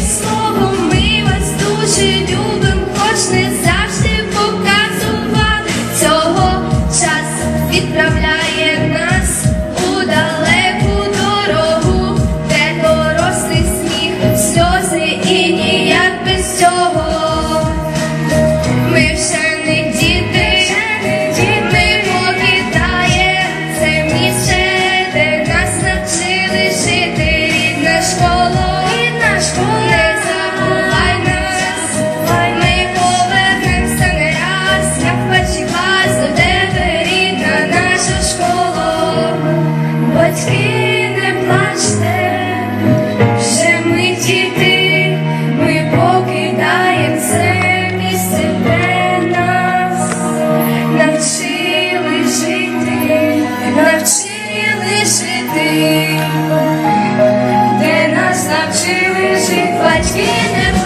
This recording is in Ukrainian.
словом ми вас любим, хоч завжди показували цього час відправляє. вишивачки не